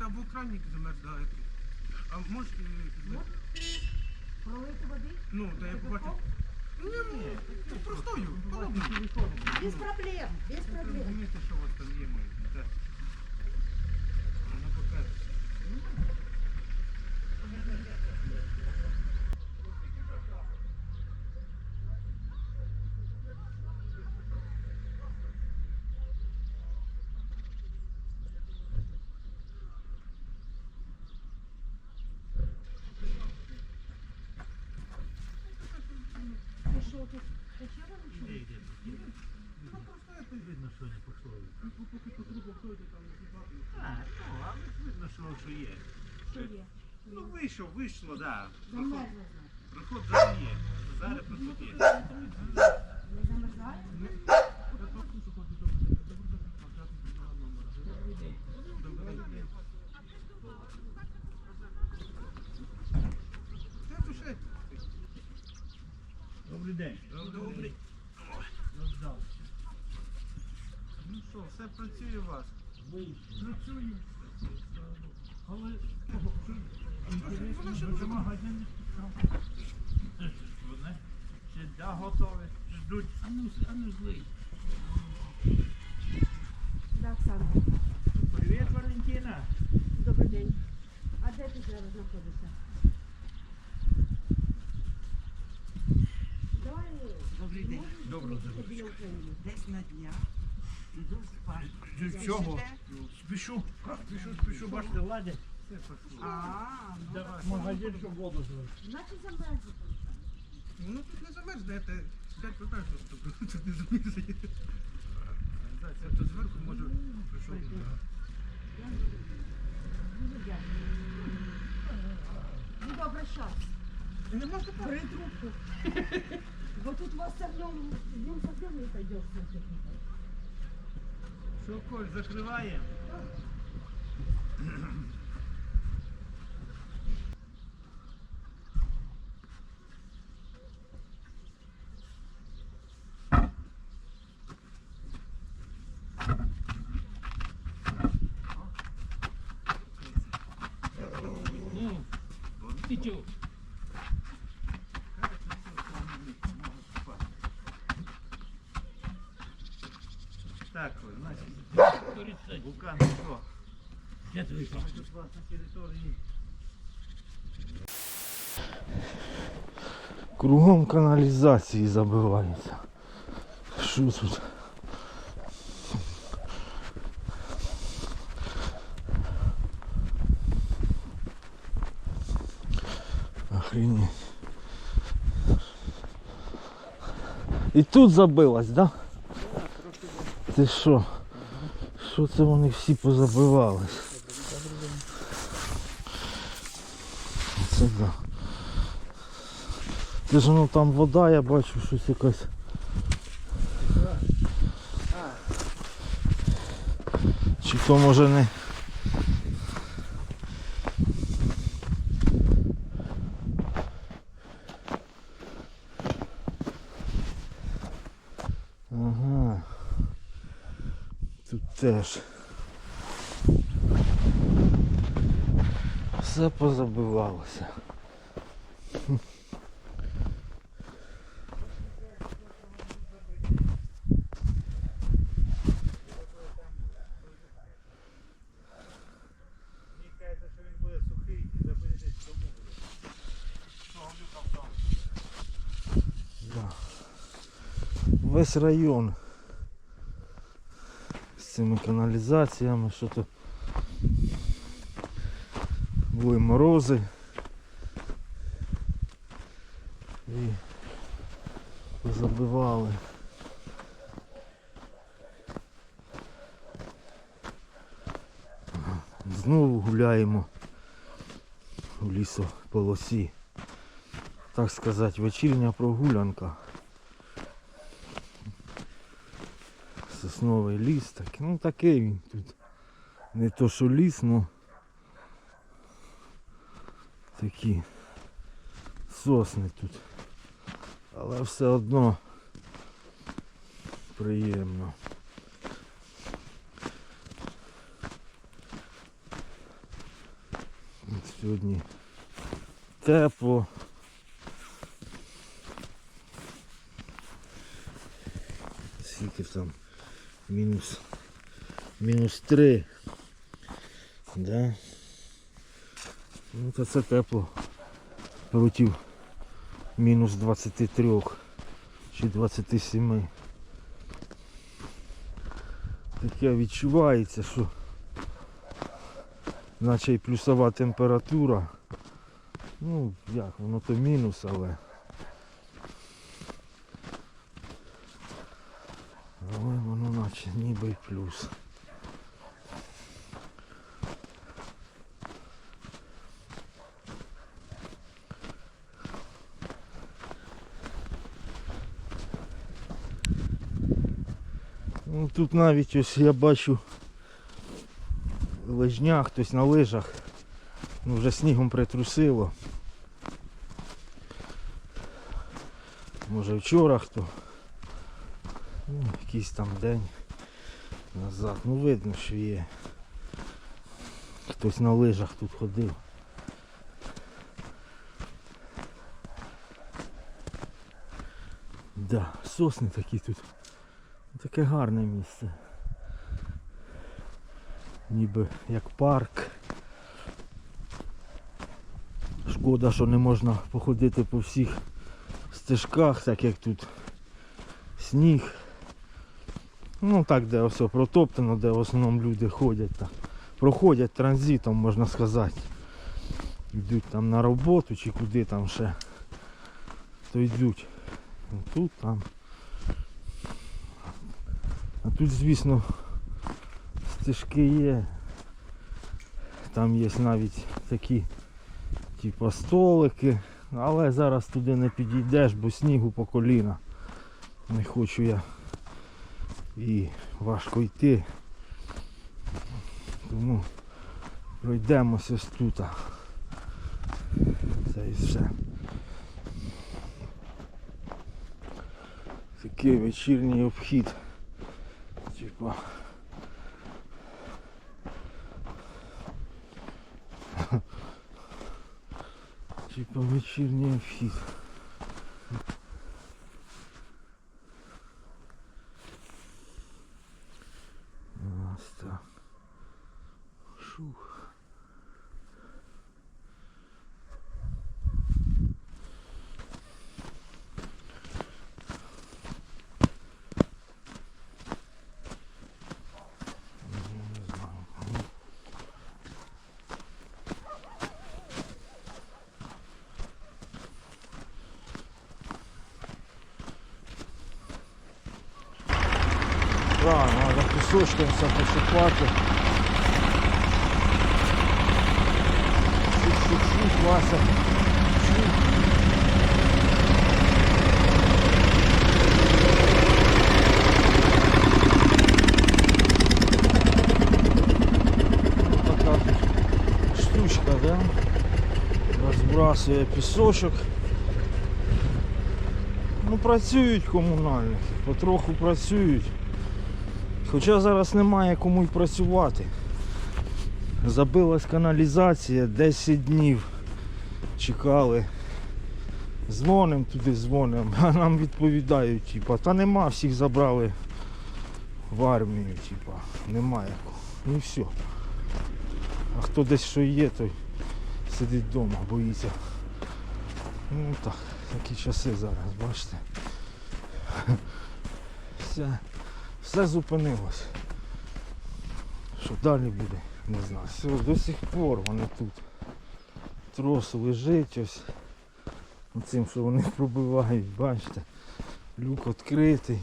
може в або кранник замерзає. А можете... Пролити води? ну, та я побачив. Ні, ні, це простою, холодною. Без проблем, без проблем. розумієте, що у вас там є, моє? Вона покаже. Що тут? Чи ні? Ну, просто это Видно, що не пошло. Ну, поки по трубу ходите, там не. А, ну, але видно, що, що є. Що є? Ну, вийшов, вийшло, да. Замерзло, значить. Проход зараз є. Зараз проход є. Не замерзає? Добрий день. Добрий. Ну що, все працює у вас? Працює. Але магазин Вони ще да, готові, ждуть. А ну, а ну злий. Да, Оксана. Привіт, Валентина. Добрий день. А де ти зараз знаходишся? Давай. Добрий день. Доброго Ти біля України. Десь на днях іду спати. Чого? Спішу, спішу, спішу, бачите, ладять. А, ну Магазин, щоб воду зробити. Значить замерзла. Ну тут не замерзне, це дядь питає, що тут, не замерзне. Це тут зверху може прийшов. Дуже дякую. Буду обращатися. Не можна Бери трубку. Бо тут вас все днем, днем совсем не пойдешь с техникой. Що, Коль, закриваємо? Так, Коль, значить, Вулкан, ну що? Я тобі Ми тут у вас на території. Кругом каналізації забивається. Що тут? Охренеть. І тут забилась, да? Ти що? Що це вони всі позабивались? Це да. Це ж ну там вода, я бачу щось якась. Чи то може не. Ага. Люка в тому? Да. Весь район цими каналізаціями, що то були морози. І позабивали. Знову гуляємо у лісополосі так сказати, вечірня прогулянка. сосновий ліс, так, ну такий він тут. Не то що ліс, ну такі сосни тут. Але все одно приємно. Сьогодні тепло. Скільки там Мінус. Мінус три. Да? Ну то це тепло. Рутів мінус 23 чи 27. Таке відчувається, що наче й плюсова температура. Ну, як, воно то мінус. Але воно наче ніби плюс. Ну, тут навіть ось я бачу лижня, хтось на лижах. Ну, вже снігом притрусило. Може вчора хто. Ну, якийсь там день назад. Ну видно, що є. Хтось на лижах тут ходив. Да, сосни такі тут. Таке гарне місце. Ніби як парк. Шкода, що не можна походити по всіх стежках, так як тут сніг. Ну так, де все протоптано, де в основному люди ходять так. Проходять транзитом, можна сказати. Йдуть там на роботу чи куди там ще. То йдуть. Тут, там. А тут, звісно, стежки є. Там є навіть такі типу столики, але зараз туди не підійдеш, бо снігу по коліна. Не хочу я і важко йти. Тому пройдемося ось тут. Це і все. Такий вечірній обхід. Типа. Типа вечірній обхід. Правильно, треба пісочком все посипати. Чуть-чуть, Вася. Чуть. Ну, така тут штучка, да? Розбрасує пісочок. Ну працюють комунальники, потроху працюють. Хоча зараз немає кому й працювати. Забилась каналізація 10 днів. Чекали. Дзвоним туди, дзвоним, а нам відповідають, типа, та нема, всіх забрали в армію, типа, немає. Ну і все. А хто десь що є, той сидить вдома, боїться. Ну так, такі часи зараз, бачите. Все все зупинилось. Що далі буде, не знаю. Все, до сих пор вони тут. Трос лежить ось. Цим, що вони пробивають, бачите. Люк відкритий.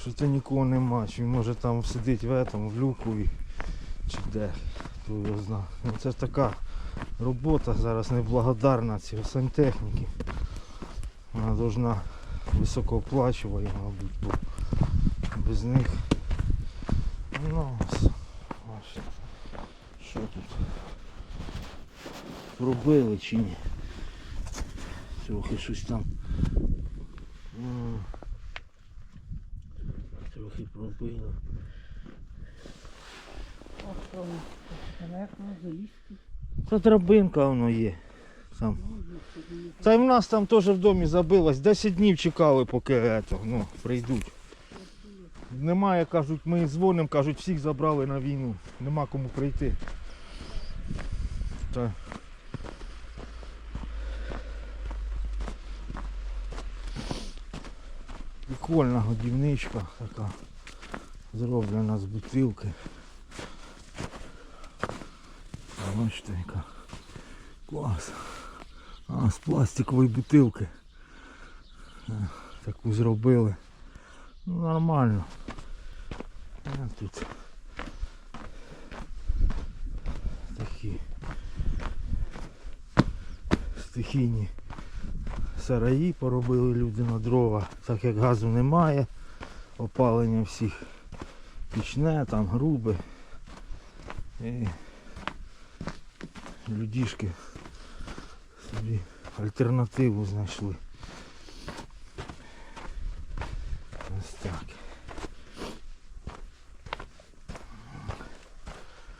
Що то нікого нема. Чи може там сидить в этом, в люку і чи де. Хто його зна. Ну, це ж така робота зараз неблагодарна цієї сантехніки. Вона повинна високооплачувати, мабуть, без них. Ну, ось, що тут робили чи ні. Трохи щось там. Трохи пробили. Залізти. Та драбинка воно є. Там. Та й в нас там теж в домі забилось. 10 днів чекали, поки ето, ну, прийдуть. Немає, кажуть, ми дзвонимо, кажуть, всіх забрали на війну. Нема кому прийти. Та. Прикольна годівничка така. Зроблена з бутилки. Бачите, яка. Клас. А, з пластикової бутилки. Е, Таку зробили. Ну, нормально. А тут такі стихійні сараї поробили люди на дрова, так як газу немає, опалення всіх пічне, там грубе. І людішки собі альтернативу знайшли. Ось так.